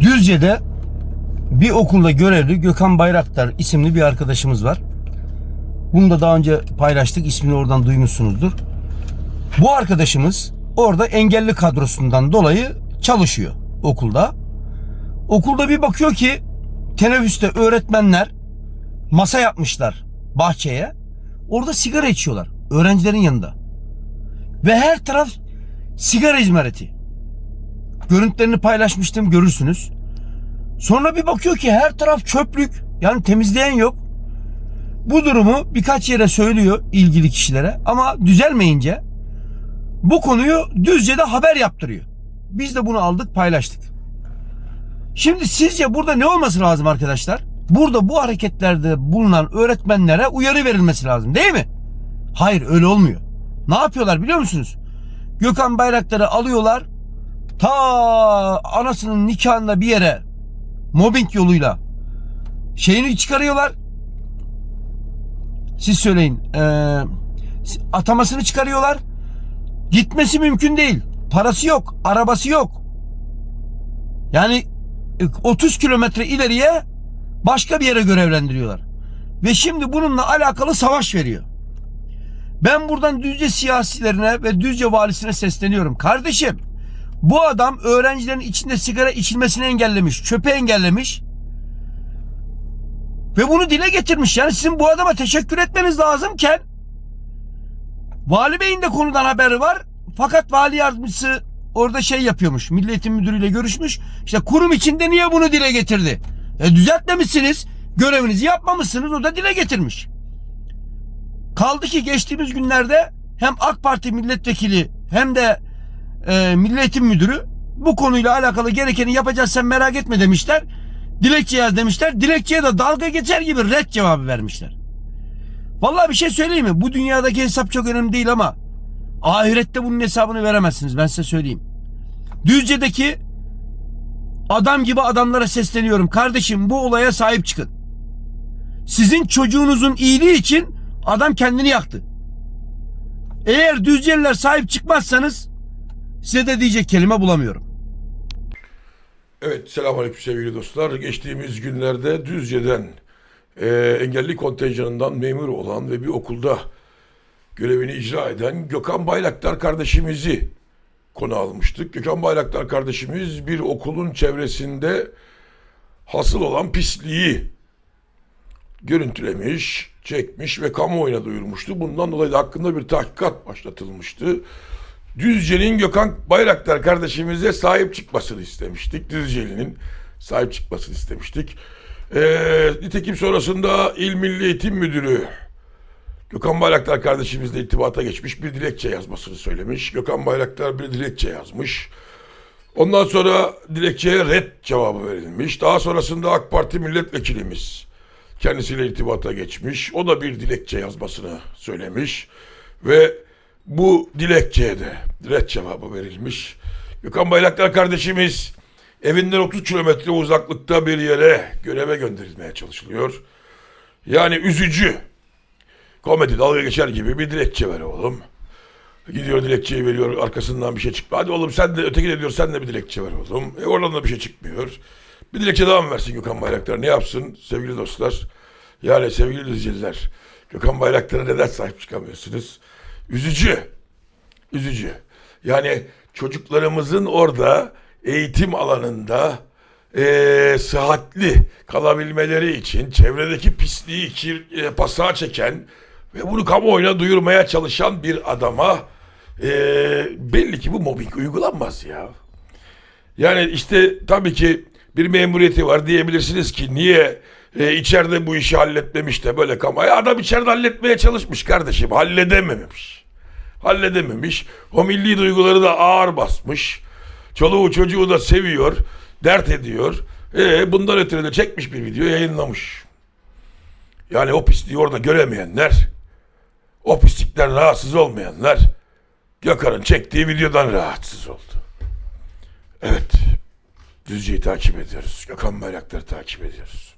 Düzce'de bir okulda görevli Gökhan Bayraktar isimli bir arkadaşımız var. Bunu da daha önce paylaştık. ismini oradan duymuşsunuzdur. Bu arkadaşımız orada engelli kadrosundan dolayı çalışıyor okulda. Okulda bir bakıyor ki teneffüste öğretmenler masa yapmışlar bahçeye. Orada sigara içiyorlar öğrencilerin yanında. Ve her taraf sigara izmariti. Görüntülerini paylaşmıştım görürsünüz. Sonra bir bakıyor ki her taraf çöplük. Yani temizleyen yok. Bu durumu birkaç yere söylüyor ilgili kişilere ama düzelmeyince bu konuyu Düzce'de haber yaptırıyor. Biz de bunu aldık paylaştık. Şimdi sizce burada ne olması lazım arkadaşlar? Burada bu hareketlerde bulunan öğretmenlere uyarı verilmesi lazım değil mi? Hayır öyle olmuyor. Ne yapıyorlar biliyor musunuz? Gökhan Bayraktar'ı alıyorlar. Ta anasının nikahında bir yere mobbing yoluyla şeyini çıkarıyorlar. Siz söyleyin. Ee, atamasını çıkarıyorlar. Gitmesi mümkün değil. Parası yok. Arabası yok. Yani e, 30 kilometre ileriye başka bir yere görevlendiriyorlar. Ve şimdi bununla alakalı savaş veriyor. Ben buradan Düzce siyasilerine ve Düzce valisine sesleniyorum. Kardeşim bu adam öğrencilerin içinde sigara içilmesini engellemiş, çöpe engellemiş. Ve bunu dile getirmiş. Yani sizin bu adama teşekkür etmeniz lazımken Vali Bey'in de konudan haberi var. Fakat vali yardımcısı orada şey yapıyormuş. Milli Eğitim Müdürü'yle görüşmüş. İşte kurum içinde niye bunu dile getirdi? E düzeltmemişsiniz. Görevinizi yapmamışsınız. O da dile getirmiş. Kaldı ki geçtiğimiz günlerde hem AK Parti milletvekili hem de e, Milli Müdürü bu konuyla alakalı gerekeni yapacağız sen merak etme demişler. Dilekçe yaz demişler. Dilekçeye de dalga geçer gibi red cevabı vermişler. Vallahi bir şey söyleyeyim mi? Bu dünyadaki hesap çok önemli değil ama ahirette bunun hesabını veremezsiniz. Ben size söyleyeyim. Düzce'deki adam gibi adamlara sesleniyorum. Kardeşim bu olaya sahip çıkın. Sizin çocuğunuzun iyiliği için adam kendini yaktı. Eğer Düzceliler sahip çıkmazsanız size de diyecek kelime bulamıyorum. Evet, selamünaleyküm sevgili dostlar. Geçtiğimiz günlerde Düzce'den e, engelli kontenjanından memur olan ve bir okulda görevini icra eden Gökhan Bayraktar kardeşimizi konu almıştık. Gökhan Bayraktar kardeşimiz bir okulun çevresinde hasıl olan pisliği görüntülemiş, çekmiş ve kamuoyuna duyurmuştu. Bundan dolayı da hakkında bir tahkikat başlatılmıştı. Düzce'nin Gökhan Bayraktar kardeşimize sahip çıkmasını istemiştik. Düzce'nin sahip çıkmasını istemiştik. Ee, nitekim sonrasında İl Milli Eğitim Müdürü Gökhan Bayraktar kardeşimizle irtibata geçmiş bir dilekçe yazmasını söylemiş. Gökhan Bayraktar bir dilekçe yazmış. Ondan sonra dilekçeye red cevabı verilmiş. Daha sonrasında AK Parti milletvekilimiz kendisiyle irtibata geçmiş. O da bir dilekçe yazmasını söylemiş. Ve bu dilekçeye de red cevabı verilmiş. Gökhan Bayraktar kardeşimiz evinden 30 kilometre uzaklıkta bir yere göreve gönderilmeye çalışılıyor. Yani üzücü. Komedi dalga geçer gibi bir dilekçe ver oğlum. Gidiyor dilekçeyi veriyor arkasından bir şey çıkmıyor. Hadi oğlum sen de öteki de diyor sen de bir dilekçe ver oğlum. E oradan da bir şey çıkmıyor. Bir dilekçe daha mı versin Gökhan Bayraktar? Ne yapsın sevgili dostlar? Yani sevgili Düzceliler. Gökhan Bayraktar'a neden sahip çıkamıyorsunuz? Üzücü. Üzücü. Yani çocuklarımızın orada eğitim alanında eee sıhhatli kalabilmeleri için çevredeki pisliği kir, e, pasağa çeken ve bunu kamuoyuna duyurmaya çalışan bir adama eee, belli ki bu mobbing uygulanmaz ya. Yani işte tabii ki bir memuriyeti var diyebilirsiniz ki niye e, içeride bu işi halletmemiş de böyle kamu. Ya adam içeride halletmeye çalışmış kardeşim halledememiş. Halledememiş. O milli duyguları da ağır basmış. Çoluğu çocuğu da seviyor. Dert ediyor. E, bundan ötürü de çekmiş bir video yayınlamış. Yani o pisliği orada göremeyenler, o pislikten rahatsız olmayanlar Gökhan'ın çektiği videodan rahatsız oldu. Evet. Düzce'yi takip ediyoruz. Gökhan Bayraktar'ı takip ediyoruz.